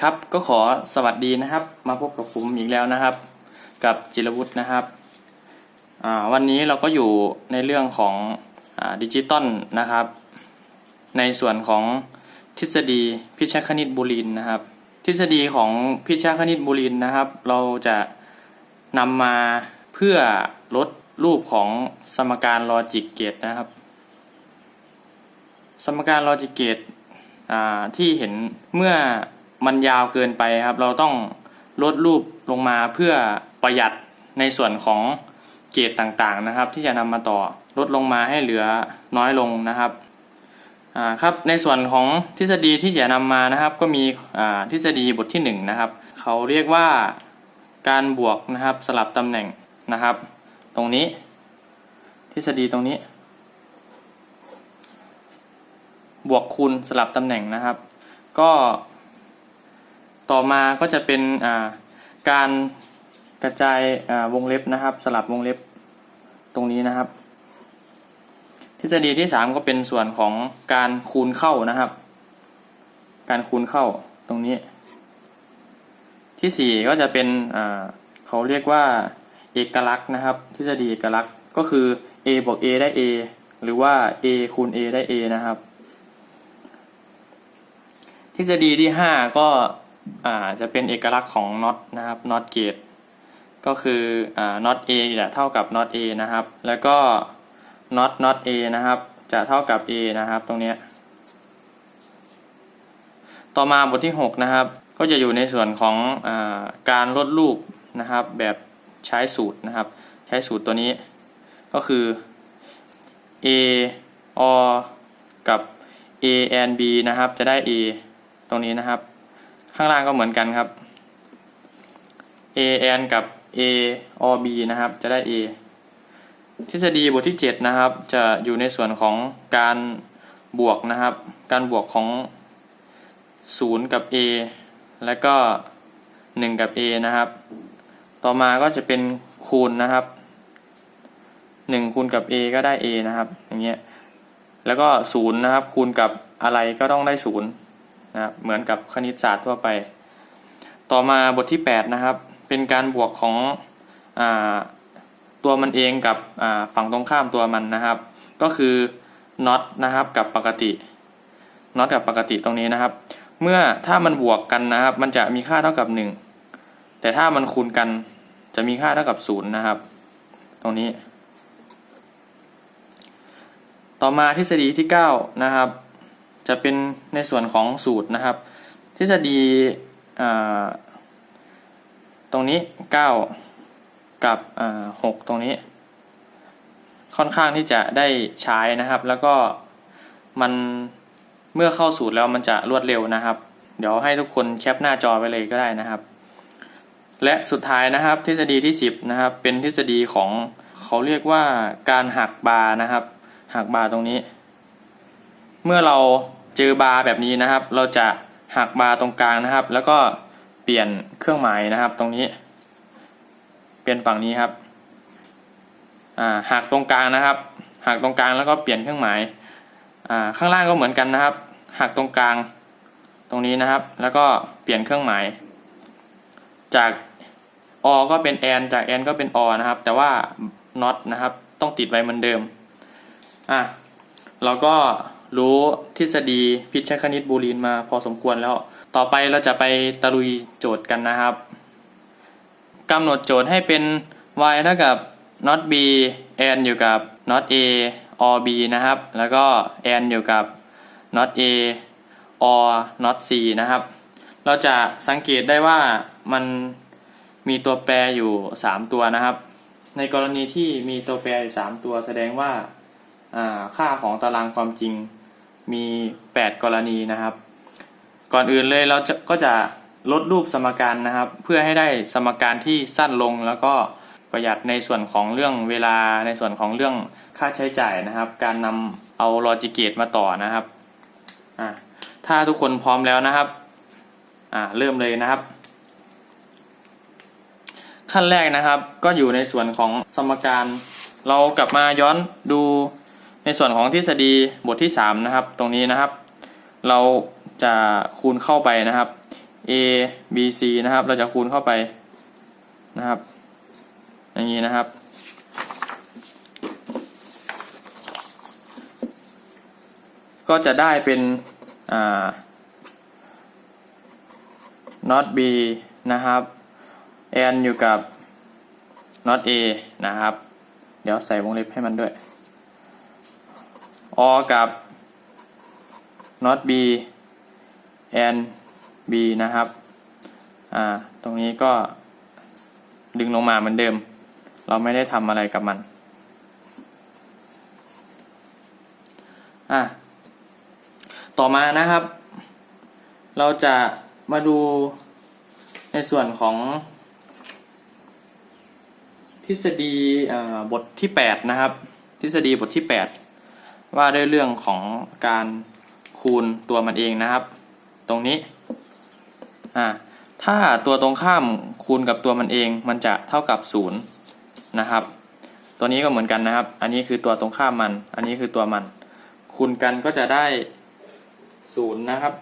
ครับก็ขอสวัสดีนะครับ มาพบกับผมอีกแล้วนะครับ กับจิรวุฒินะครับวันนี้เราก็อยู่ในเรื่องของอดิจิตอลนะครับ ในส่วนของทฤษฎีพิชคณิตบูลินนะครับ ทฤษฎีของพิชคณิตบูลินนะครับ เราจะนำมาเพื่อลดรูปของสมการลอจิกเกตนะครับ สมการลอจิกเกตที่เห็นเมื่อ มันยาวเกินไปครับ เราต้องลดรูปลงมาเพื่อประหยัดในส่วนของเกรดต่างๆนะครับ ที่จะนำมาต่อลดลงมาให้เหลือน้อยลงนะครับอ่าครับในส่วนของทฤษฎีที่จะนำมานะครับ ก็มีอ่าทฤษฎีบทที่หนึ่งนะครับเขาเรียกว่าการบวกนะครับสลับตำแหน่งนะครับ ตรงนี้ ทฤษฎีตรงนี้ บวกคูณสลับตำแหน่งนะครับ ก็ ต่อมาก็จะเป็นการกระจายวงเล็บนะครับ สลับวงเล็บตรงนี้นะครับ ทฤษฎีที่สามก็เป็นส่วนของการคูณเข้านะครับ การคูณเข้าตรงนี้ ที่สี่ก็จะเป็นเขาเรียกว่าเอกลักษณ์นะครับ ทฤษฎีเอกลักษณ์ก็คือ a บวก a ได้ a หรือว่า a คูณ a ได้ a นะครับ ทฤษฎีที่ห้าก็ อ่าจะเป็นเอกลักษณ์ของน็อตนะครับน็อตเกตก็คืออ่าน็อต A จะเท่ากับน็อต A นะครับ แล้วก็น็อตน็อต A นะครับ จะเท่ากับ A นะครับตรงเนี้ยต่อมาบทที่ 6 นะครับ ก็จะอยู่ในส่วนของอาการลดรูปนะครับ แบบใช้สูตรนะครับ ใช้สูตรตัวนี้ก็คือ A o กับ A and B นะครับ จะได้ A ตรงนี้นะครับ ข้างล่างก็เหมือนกันครับ a n กับ a or b นะครับ จะได้ a ทฤษฎีบทที่ 7 นะครับ จะอยู่ในส่วนของการบวกนะครับ การบวกของ 0 กับ a และก็ 1 กับ a นะครับ ต่อมาก็จะเป็นคูณนะครับ 1 คูณกับ a ก็ได้ a นะครับ อย่างเงี้ย แล้วก็ 0 นะครับ คูณกับอะไรก็ต้องได้ 0 นะครับเหมือนกับคณิตศาสตร์ทั่วไป ต่อมาบทที่ 8 นะครับ เป็นการบวกของอตัวมันเองกับฝั่งตรงข้ามตัวมันนะครับ ก็คือน็อตนะครับกับปกติน็อตกับปกติตรงนี้นะครับ เมื่อถ้ามันบวกกันนะครับ มันจะมีค่าเท่ากับ 1 แต่ถ้ามันคูณกันจะมีค่าเท่ากับ0นะครับ ตรงนี้ ต่อมาทฤษฎีที่ 9 นะครับ จะเป็นในส่วนของสูตรนะครับ ทฤษฎีตรงนี้ 9 กับ6ตรงนี้ ค่อนข้างที่จะได้ใช้นะครับ แล้วก็มันเมื่อเข้าสูตรแล้วมันจะรวดเร็วนะครับ เดี๋ยวให้ทุกคนแคปหน้าจอไปเลยก็ได้นะครับ และสุดท้ายนะครับ ทฤษฎีที่ 10 นะครับ เป็นทฤษฎีของเขาเรียกว่าการหักบาร์นะครับ หักบาร์ตรงนี้ เมื่อเรา เจอบาร์แบบนี้นะครับ เราจะหักบาร์ตรงกลางนะครับ แล้วก็เปลี่ยนเครื่องหมายนะครับ ตรงนี้ เปลี่ยนฝั่งนี้ครับหักตรงกลางนะครับ หักตรงกลางแล้วก็เปลี่ยนเครื่องหมายข้างล่างก็เหมือนกันนะครับ หักตรงกลางตรงนี้นะครับ แล้วก็เปลี่ยนเครื่องหมาย จากอก็เป็นแอนจากแอนก็เป็นอนะครับ แต่ว่าน็อตนะครับ ต้องติดไว้เหมือนเดิมอะเราก็ รู้ทฤษฎีพิชคณิตบูลินมาพอสมควรแล้ว ต่อไปเราจะไปตะลุยโจทย์กันนะครับกำหนดโจทย์ให้เป็น y เท่ากับ not b n อยู่กับ not a or b นะครับ แล้วก็ n อยู่กับ not a or not c นะครับ เราจะสังเกตได้ว่ามันมีตัวแปรอยู่ 3 ตัวนะครับ ในกรณีที่มีตัวแปรอยู่ 3 ตัวแสดงว่าค่าของตารางความจริง มี 8 กรณีนะครับ ก่อนอื่นเลยเราจะก็จะลดรูปสมการนะครับ เพื่อให้ได้สมการที่สั้นลงแล้วก็ประหยัดในส่วนของเรื่องเวลาในส่วนของเรื่องค่าใช้จ่ายนะครับ การนำเอาลอจิเกตมาต่อนะครับถ้าทุกคนพร้อมแล้วนะครับเริ่มเลยนะครับ ขั้นแรกนะครับก็อยู่ในส่วนของสมการ เรากลับมาย้อนดู ในส่วนของทฤษฎีบทที่3นะครับตรงนี้นะครับ เราจะคูณเข้าไปนะครับ a b c นะครับ เราจะคูณเข้าไปนะครับ อย่างนี้นะครับ ก็จะได้เป็นอ่า not b นะครับ n อยู่กับ not a นะครับ เดี๋ยวใส่วงเล็บให้มันด้วย o กับ not b n b นะครับ อ่า ตรงนี้ก็ดึงลงมาเหมือนเดิม เราไม่ได้ทำอะไรกับมัน อะ ต่อมานะครับ เราจะมาดูในส่วนของ ทฤษฎีบทที่ 8 นะครับ ทฤษฎีบทที่ 8 ว่าด้วยเรื่องของการคูณตัวมันเองนะครับ ตรงนี้อ่าถ้าตัวตรงข้ามคูณกับตัวมันเองมันจะเท่ากับ0นะครับ ตัวนี้ก็เหมือนกันนะครับ อันนี้คือตัวตรงข้ามมัน อันนี้คือตัวมัน คูณกันก็จะได้0นะครับ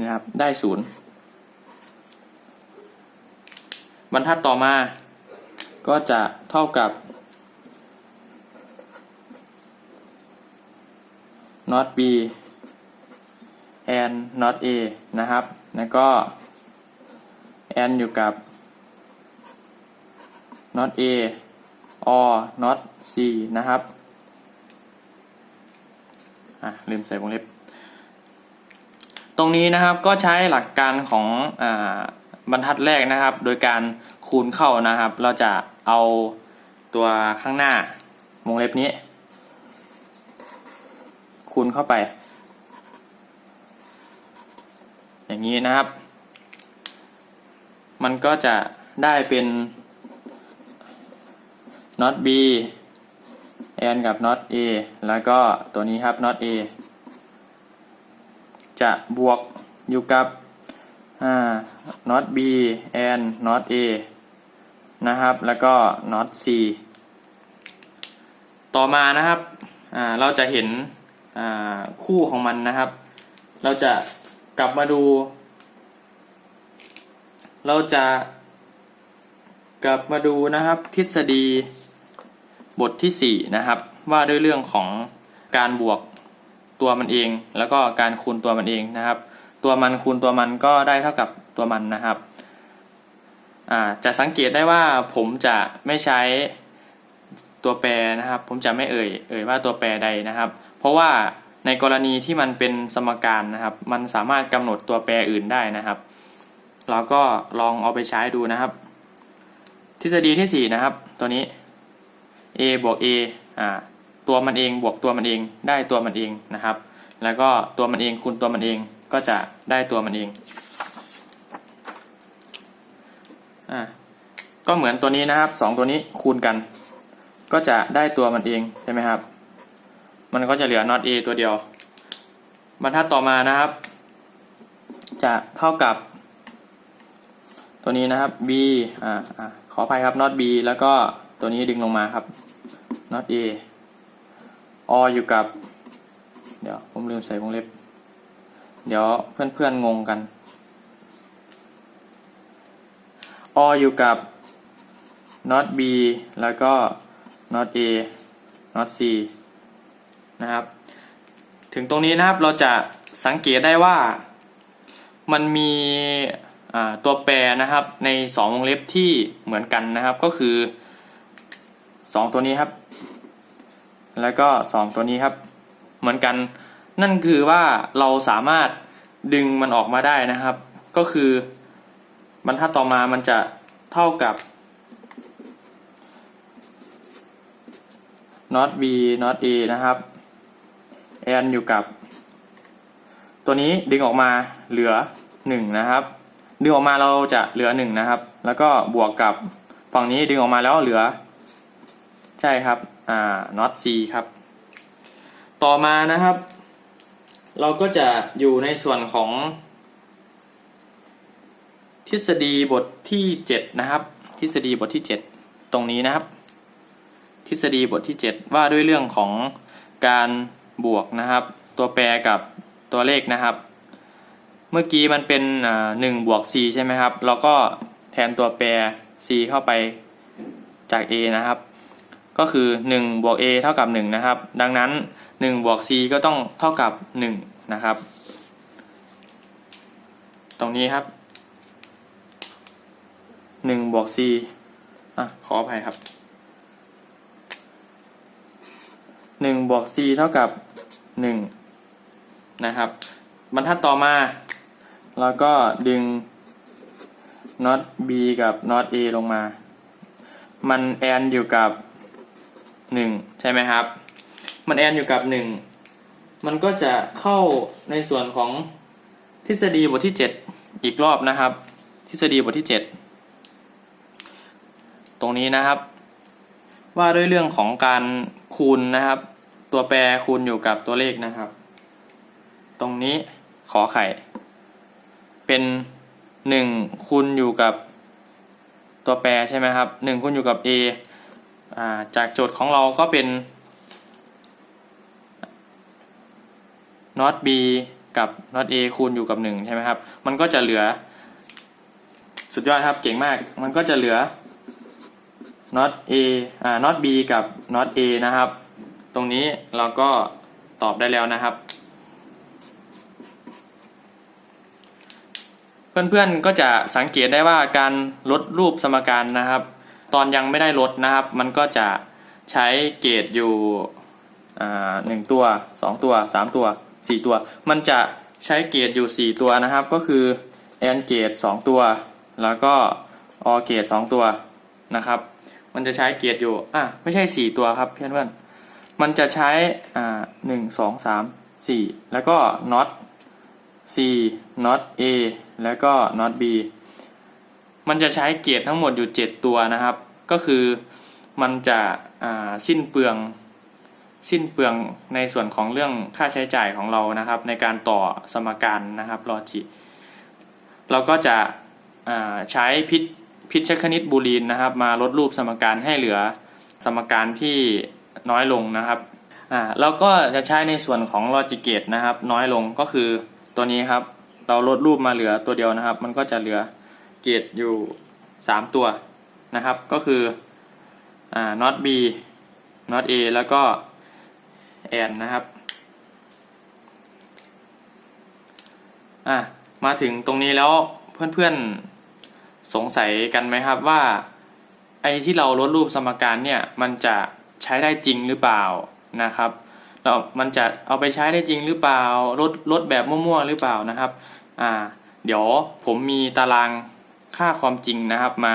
นะครับ ได้ศูนย์บรรทัดต่อมาก็จะเท่ากับ not b and not a นะครับ แล้วก็ n อยู่กับ not a or not c นะครับ อะ ลืมใส่วงเล็บ ตรงนี้นะครับก็ใช้หลักการของอบรรทัดแรกนะครับ โดยการคูณเข้านะครับ เราจะเอาตัวข้างหน้าวงเล็บนี้ คูณเข้าไป อย่างนี้นะครับ มันก็จะได้เป็น not b n กับ not a แล้วก็ตัวนี้ครับ not a จะบวกอยู่กับอ่า not b and not a นะครับ แล้วก็ not c ต่อมานะครับเราจะเห็น คู่ของมันนะครับ เราจะกลับมาดู เราจะกลับมาดูนะครับทฤษฎีบทที่ 4 นะครับ ว่าด้วยเรื่องของการบวกตัวมันเอง แล้วก็การคูณตัวมันเองนะครับ ตัวมันคูณตัวมันก็ได้เท่ากับตัวมันนะครับจะสังเกตได้ว่าผมจะไม่ใช้ตัวแปรนะครับ ผมจะไม่เอ่ยเอ่ยว่าตัวแปรใดนะครับ ราะว่าในกรณีที่มันเป็นสมการนะครับ มันสามารถกำหนดตัวแปรอื่นได้นะครับ เราก็ลองเอาไปใช้ดูนะครับ ทฤษฎีที่ 4 นะครับ ตัวนี้ a บวก a อ่าตัวมันเองบวกตัวมันเองได้ตัวมันเองนะครับ แล้วก็ตัวมันเองคูณตัวมันเองก็จะได้ตัวมันเองอ่าก็เหมือนตัวนี้นะครับสองตัวนี้คูณกัน ก็จะได้ตัวมันเองใช่ไหมครับ มันก็จะเหลือ not a ตัวเดียว บรรทัดต่อมานะครับ จะเท่ากับ ตัวนี้นะครับ b อ่าอ่าขออภัยครับ not b แล้วก็ตัวนี้ดึงลงมาครับ not a ออยู่กับ เดี๋ยวผมลืมใส่วงเล็บ เดี๋ยวเพื่อนๆงงกันออยู่กับ not b แล้วก็ not a not c นะครับ ถึงตรงนี้นะครับเราจะสังเกตได้ว่ามันมีตัวแปรนะครับในสองวงเล็บที่เหมือนกันนะครับ ก็คือสองตัวนี้ครับ แล้วก็สองตัวนี้ครับ เหมือนกัน นั่นคือว่าเราสามารถดึงมันออกมาได้นะครับ ก็คือบรรทัดต่อมามันจะเท่ากับ not b not a นะครับ n อยู่กับ ตัวนี้ดึงออกมาเหลือ 1 นะครับ ดึงออกมาเราจะเหลือ 1 นะครับ แล้วก็บวกกับฝั่งนี้ดึงออกมาแล้วเหลือ ใช่ครับ อ่า not c ครับ ต่อมานะครับ เราก็จะอยู่ในส่วนของ ทฤษฎีบทที่ 7 นะครับ ทฤษฎีบทที่ 7 ตรงนี้นะครับ ทฤษฎีบทที่ 7 ว่าด้วยเรื่องของการ บวกนะครับ ตัวแปรกับตัวเลขนะครับ เมื่อกี้มันเป็นหนึ่งบวก c ใช่ไหมครับ เราก็แทนตัวแปร c เข้าไปจาก a นะครับ ก็คือ1บวก a เท่ากับ 1 นะครับ ดังนั้น1บวก c ก็ต้องเท่ากับ 1 นะครับ ตรงนี้ครับ1บวก c อะขออภัยครับ 1บวก c เท่ากับ 1 นะครับ บรรทัดต่อมาแล้วก็ดึงน็อต b กับน็อต a ลงมา มันแอนอยู่กับหนึ่งใช่ไหมครับ มันแอนอยู่กับหนึ่งมันก็จะเข้าในส่วนของทฤษฎีบทที่เจ็ดอีกรอบนะครับ ทฤษฎีบทที่เจ็ดตรงนี้นะครับ ว่าด้วยเรื่องของการคูณนะครับ ตัวแปรคูณอยู่กับตัวเลขนะครับ ตรงนี้ขอไข่ เป็นหนึ่งคูณอยู่กับตัวแปรใช่ไหมครับหนึ่งคูณอยู่กับ a อ่าจากโจทย์ของเราก็เป็น not b กับ not a คูณอยู่กับหนึ่งใช่ไหมครับ มันก็จะเหลือ สุดยอดครับเก่งมาก มันก็จะเหลือ not a อ่า not b กับ not a นะครับ ตรงนี้เราก็ตอบได้แล้วนะครับ เพื่อนๆก็จะสังเกตได้ว่าการลดรูปสมการนะครับ ตอนยังไม่ได้ลดนะครับ มันก็จะใช้เกรดอยู่หนึ่งตัวสองตัวสามตัวสี่ตัว มันจะใช้เกรดอยู่สี่ตัวนะครับ ก็คือแอนเกรดสองตัว แล้วก็อเกรดสองตัวนะครับ มันจะใช้เกียรดอยู่ อะ ไม่ใช่สี่ตัวครับเพื่อนๆมันจะใช้ อ่าหนึ่งสองสามสี่แล้วก็น็อต C not A แล้วก็ not B มันจะใช้เกียร์ทั้งหมดอยู่ 7 ตัวนะครับ ก็คือมันจะสิ้นเปลืองสิ้นเปลืองในส่วนของเรื่องค่าใช้จ่ายของเรานะครับ ในการต่อสมการนะครับลอจิ เราก็จะใช้พิษ พิชคณิตบูลีนนะครับ มาลดรูปสมการให้เหลือสมการที่น้อยลงนะครับอ่าเราก็จะใช้ในส่วนของลอจิเกตนะครับ น้อยลงก็คือตัวนี้ครับ เราลดรูปมาเหลือตัวเดียวนะครับ มันก็จะเหลือเกตอยู่ 3 ตัวนะครับ ก็คืออ่า not b not a แล้วก็ and นะครับอะมาถึงตรงนี้แล้วเพื่อนๆ สงสัยกันไหมครับว่า ไอ้ที่เราลดรูปสมการเนี่ยมันจะใช้ได้จริงหรือเปล่านะครับเรามันจะเอาไปใช้ได้จริงหรือเปล่าลดลดแบบมั่วๆหรือเปล่านะครับอ่าเดี๋ยวผมมีตารางค่าความจริงนะครับ มา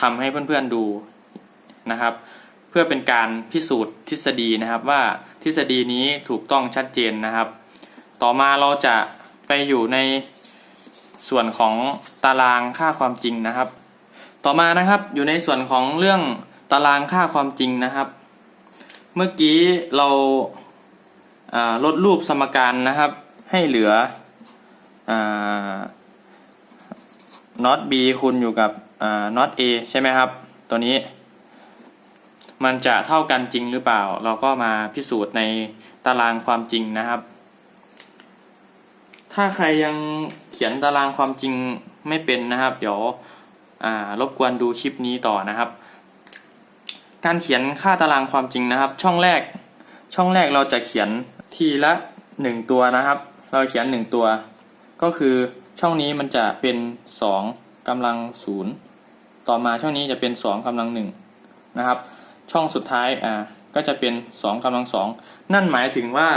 ทำให้เพื่อนๆดูนะครับ เพื่อเป็นการพิสูจน์ทฤษฎีนะครับว่าทฤษฎีนี้ถูกต้องชัดเจนนะครับ ต่อมาเราจะไปอยู่ใน ส่วนของตารางค่าความจริงนะครับ ต่อมานะครับอยู่ในส่วนของเรื่องตารางค่าความจริงนะครับ เมื่อกี้เราลดรูปสมการนะครับ ให้เหลือ not b คูณอยู่กับ not a ใช่ไหมครับ ตัวนี้ มันจะเท่ากันจริงหรือเปล่า เราก็มาพิสูจน์ในตารางความจริงนะครับ ถ้าใครยังเขียนตารางความจริงไม่เป็นนะครับ เดี๋ยวรบกวนดูคลิปนี้ต่อนะครับ การเขียนค่าตารางความจริงนะครับ ช่องแรก ช่องแรกเราจะเขียนทีละหนึ่งตัวนะครับ เราเขียนหนึ่งตัว ก็คือช่องนี้มันจะเป็นสองกำลังศูนย์ต่อมาช่องนี้จะเป็นสองกำลังหนึ่งนะครับ ช่องสุดท้ายอ่าก็จะเป็นสองกำลังสองนั่นหมายถึงว่า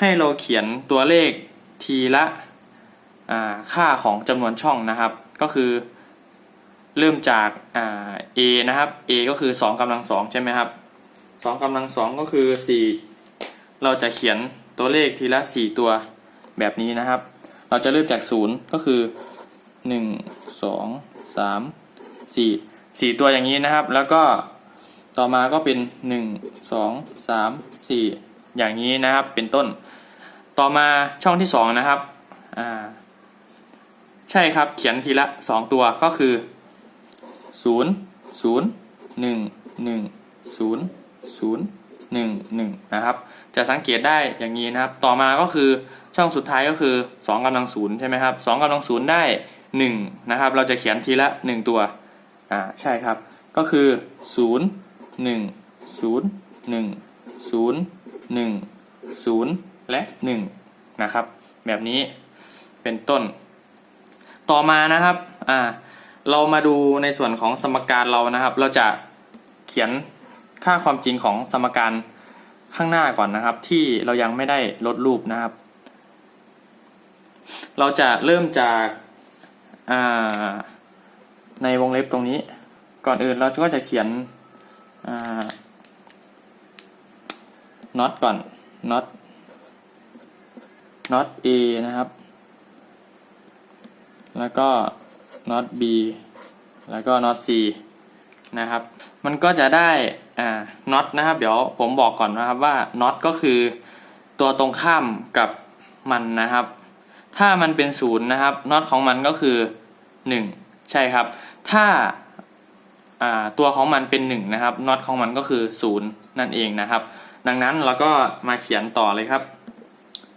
ให้เราเขียนตัวเลข ทีละค่าของจำนวนช่องนะครับ ก็คือเริ่มจาก a นะครับ a ก็คือสองกำลังสองใช่ไหมครับสองกำลังสองก็คือสี่เราจะเขียนตัวเลขทีละ 4 ตัวแบบนี้นะครับ เราจะเริ่มจาก 0 ก็คือ 1 2 3 4 4 ตัวอย่างนี้นะครับ แล้วก็ต่อมาก็เป็น 1 2 3 4 อย่างนี้นะครับเป็นต้น ต่อมาช่องที่2นะครับอ่าใช่ครับเขียนทีละ 2 ตัวก็คือ 0 0 1 1 0 0 1 1 นะครับ จะสังเกตได้อย่างนี้นะครับ ต่อมาก็คือช่องสุดท้ายก็คือ 2กำลังศูนย์ใช่ไหมครับ2กำลังศูนย์ได้ 1 นะครับ เราจะเขียนทีละ 1 ตัวอ่าใช่ครับ ก็คือ 0 1 0 1 0 1 0 และ1นะครับ แบบนี้เป็นต้น ต่อมานะครับอ่าเรามาดูในส่วนของสมการเรานะครับ เราจะเขียนค่าความจริงของสมการข้างหน้าก่อนนะครับ ที่เรายังไม่ได้ลดรูปนะครับ เราจะเริ่มจากอ่าในวงเล็บตรงนี้ ก่อนอื่นเราก็จะเขียนอ่า not ก่อน not not a นะครับ แล้วก็ not b แล้วก็ not c นะครับ มันก็จะได้อ่า not นะครับ เดี๋ยวผมบอกก่อนนะครับว่า not ก็คือตัวตรงข้ามกับมันนะครับ ถ้ามันเป็นศูนย์นะครับ not ของมันก็คือหนึ่งใช่ครับ ถ้าอ่าตัวของมันเป็นหนึ่งนะครับ not ของมันก็คือศูนย์นั่นเองนะครับ ดังนั้นเราก็มาเขียนต่อเลยครับ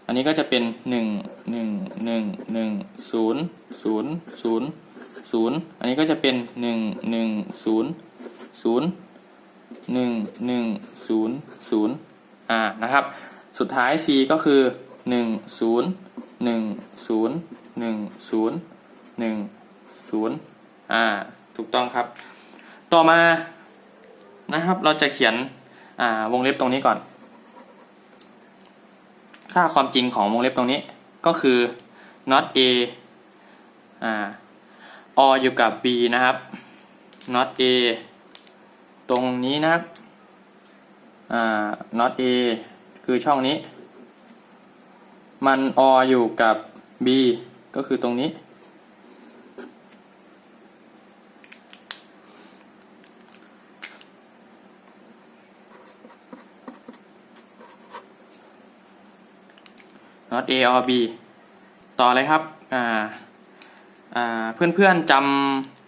อันนี้ก็จะเป็นหนึ่งหนึ่งหนึ่งหนึ่งศูนย์ศูนย์ศูนย์ศูนย์อันนี้ก็จะเป็นหนึ่งหนึ่งศูนย์ศูนย์หนึ่งหนึ่งศูนย์ศูนย์อ่านะครับ สุดท้าย c ก็คือหนึ่งศูนย์หนึ่งศูนย์หนึ่งศูนย์หนึ่งศูนย์อ่าถูกต้องครับ ต่อมานะครับเราจะเขียนอ่าวงเล็บตรงนี้ก่อน ค่าความจริงของวงเล็บตรงนี้ก็คือ not a อ่า or อยู่กับ b นะครับ not a ตรงนี้นะครับ อ่า not a คือช่องนี้ มัน or อยู่กับ b ก็คือตรงนี้ not a or b ต่อเลยครับอ่าอ่าเพื่อนๆจ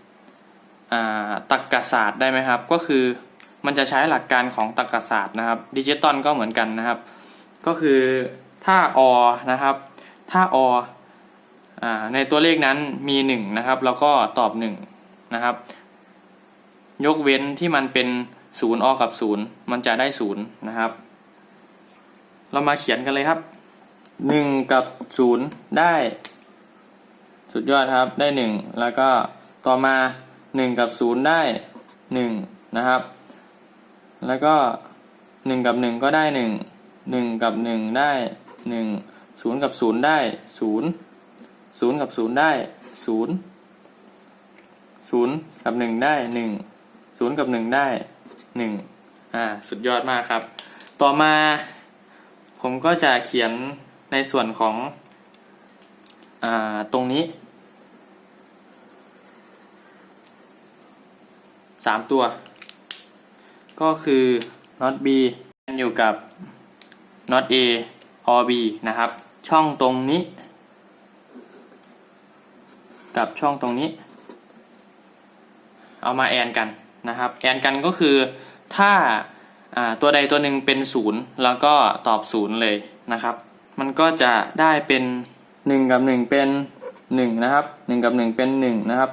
ำอ่าตรรกศาสตร์ได้ไหมครับ ก็คือมันจะใช้หลักการของตรรกศาสตร์นะครับดิจิตอลก็เหมือนกันนะครับ ก็คือถ้า or นะครับ ถ้า or อ่าในตัวเลขนั้นมีหนึ่งนะครับ แล้วก็ตอบหนึ่งนะครับ ยกเว้นที่มันเป็นศูนย์ or กับศูนย์มันจะได้ศูนย์นะครับ เรามาเขียนกันเลยครับ หนึ่งกับศูนย์ได้ สุดยอดครับได้หนึ่งแล้วก็ต่อมาหนึ่งกับศูนย์ได้หนึ่งนะครับ แล้วก็หนึ่งกับหนึ่งก็ได้หนึ่งหนึ่งกับหนึ่งได้หนึ่งศูนย์กับศูนย์ได้ศูนย์ศูนย์กับศูนย์ได้ศูนย์ศูนย์กับหนึ่งได้หนึ่งศูนย์กับหนึ่งได้หนึ่งอ่าสุดยอดมากครับ ต่อมาผมก็จะเขียน ในส่วนของอตรงนี้สามตัว ก็คือ not b อยู่กับ not a or b นะครับ ช่องตรงนี้ กับช่องตรงนี้ เอามาแอนกันนะครับ แอนกันก็คือถ้าอ่าตัวใดตัวหนึ่งเป็นศูนย์แล้วก็ตอบศูนย์เลยนะครับ มันก็จะได้เป็นหนึ่งกับหนึ่งเป็นหนึ่งนะครับหนึ่งกับหนึ่งเป็นหนึ่งนะครับ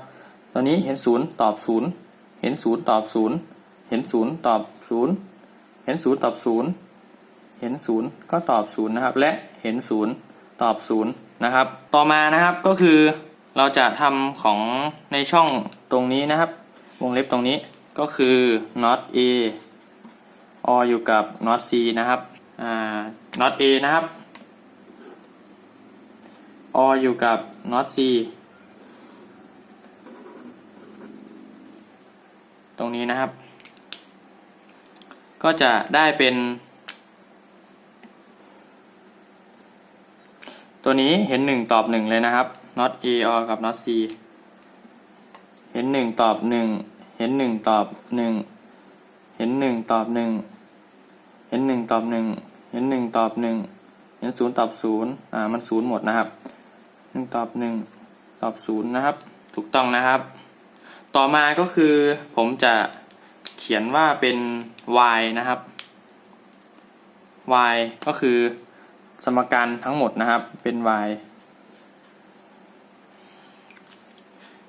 ตอนนี้เห็นศูนย์ตอบศูนย์เห็นศูนย์ตอบศูนย์เห็นศูนย์ตอบศูนย์เห็นศูนย์ตอบศูนย์เห็นศูนย์ก็ตอบศูนย์นะครับ และเห็นศูนย์ตอบศูนย์นะครับ ต่อมานะครับก็คือเราจะทำของในช่องตรงนี้นะครับ วงเล็บตรงนี้ก็คือ not a or อยู่กับ not c นะครับ อ่า not a นะครับ or อยู่กับ not c ตรงนี้นะครับ ก็จะได้เป็น ตัวนี้เห็นหนึ่งตอบหนึ่งเลยนะครับ not a or กับ not c เห็นหนึ่งตอบหนึ่งเห็นหนึ่งตอบหนึ่งเห็นหนึ่งตอบหนึ่งเห็นหนึ่งตอบหนึ่งเห็นหนึ่งตอบหนึ่งเห็นศูนย์ตอบศูนย์อ่า มันศูนย์หมดนะครับ หนึ่งตอบหนึ่งตอบศูนย์นะครับ ถูกต้องนะครับ ต่อมาก็คือผมจะเขียนว่าเป็น y นะครับ y ก็คือสมการทั้งหมดนะครับเป็น y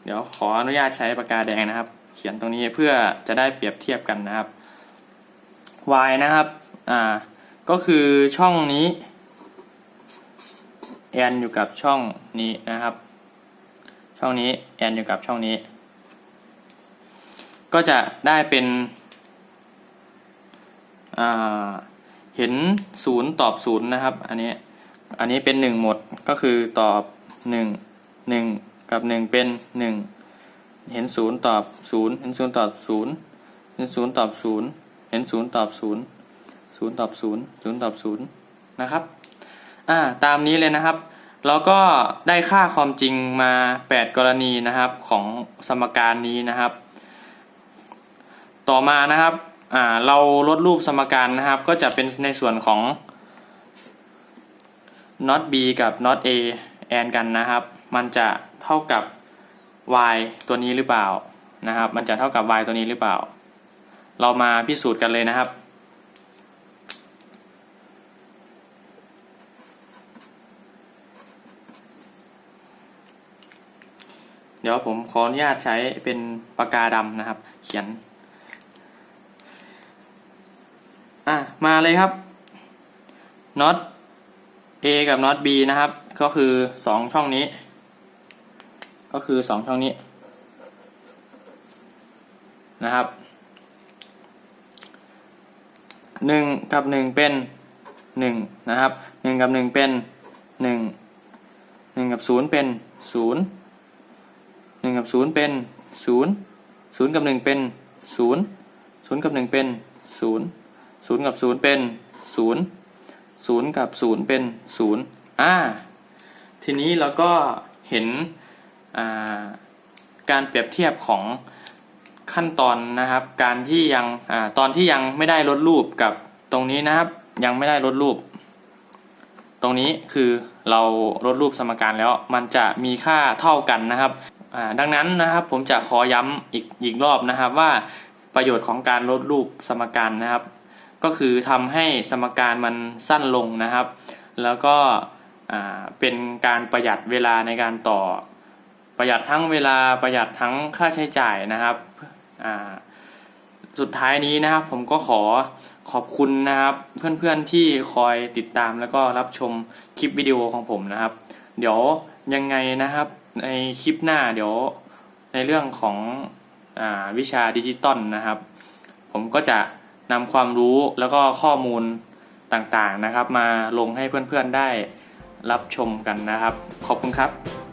เดี๋ยวขออนุญาตใช้ปากกาแดงนะครับ เขียนตรงนี้เพื่อจะได้เปรียบเทียบกันนะครับ y นะครับ อ่า ก็คือช่องนี้ n อนอยู่กับช่องนี้นะครับ ช่องนี้ n อนอยู่กับช่องนี้ ก็จะได้เป็นเห็นศูนย์ตอบศูนย์นะครับ อันนี้อันนี้เป็นหนึ่งหมดก็คือตอบหนึ่งหนึ่งกับหนึ่งเป็นหนึ่งเห็นศูนย์ตอบศูนย์เห็นศูนย์ตอบศูนย์เห็นศูนย์ตอบศูนย์เห็นศูนย์ตอบศูนย์ศูนย์ตอบศูนย์ศูนย์ตอบศูนย์นะครับ อ่าตามนี้เลยนะครับเราก็ได้ค่าความจริงมา 8 กรณีนะครับของสมการนี้นะครับ ต่อมานะครับอ่าเราลดรูปสมการนะครับ ก็จะเป็นในส่วนของ not b กับ not a แอนกันนะครับ มันจะเท่ากับ y ตัวนี้หรือเปล่านะครับ มันจะเท่ากับ y ตัวนี้หรือเปล่า เรามาพิสูจน์กันเลยนะครับ เดี๋ยวผมขออนุญาตใช้เป็นปากกาดำนะครับ เขียน อะ มาเลยครับ not a กับ not b นะครับ ก็คือสองช่องนี้ ก็คือสองช่องนี้ นะครับหนึ่งกับหนึ่งเป็นหนึ่งนะครับหนึ่งกับหนึ่งเป็นหนึ่งหนึ่งกับศูนย์เป็นศูนย์ นึ่งกับศูนย์เป็นศูนย์ศูนย์กับหนึ่งเป็นศูนย์ศูนย์กับหนึ่งเป็นศูนย์ศูนย์กับศูนย์เป็นศูนย์ศูนย์กับศูนย์เป็นศูนย์อ่าทีนี้เราก็เห็นอ่าการเปรียบเทียบของขั้นตอนนะครับ การที่ยังอาตอนที่ยังไม่ได้ลดรูปกับตรงนี้นะครับ ยังไม่ได้ลดรูป ตรงนี้คือเราลดรูปสมการแล้วมันจะมีค่าเท่ากันนะครับ ดังนั้นนะครับผมจะขอย้ำอีกอีกรอบนะครับว่าประโยชน์ของการลดรูปสมการนะครับ ก็คือทำให้สมการมันสั้นลงนะครับ แล้วก็เป็นการประหยัดเวลาในการต่อ ประหยัดทั้งเวลาประหยัดทั้งค่าใช้จ่ายนะครับสุดท้ายนี้นะครับผมก็ขอขอบคุณนะครับเพื่อนๆที่คอยติดตามแล้วก็รับชมคลิปวิดีโอของผมนะครับ เดี๋ยวยังไงนะครับ ในคลิปหน้าเดี๋ยวในเรื่องของอวิชาดิจิตอลนะครับ ผมก็จะนำความรู้แล้วก็ข้อมูลต่างๆนะครับ มาลงให้เพื่อนๆได้รับชมกันนะครับ ขอบคุณครับ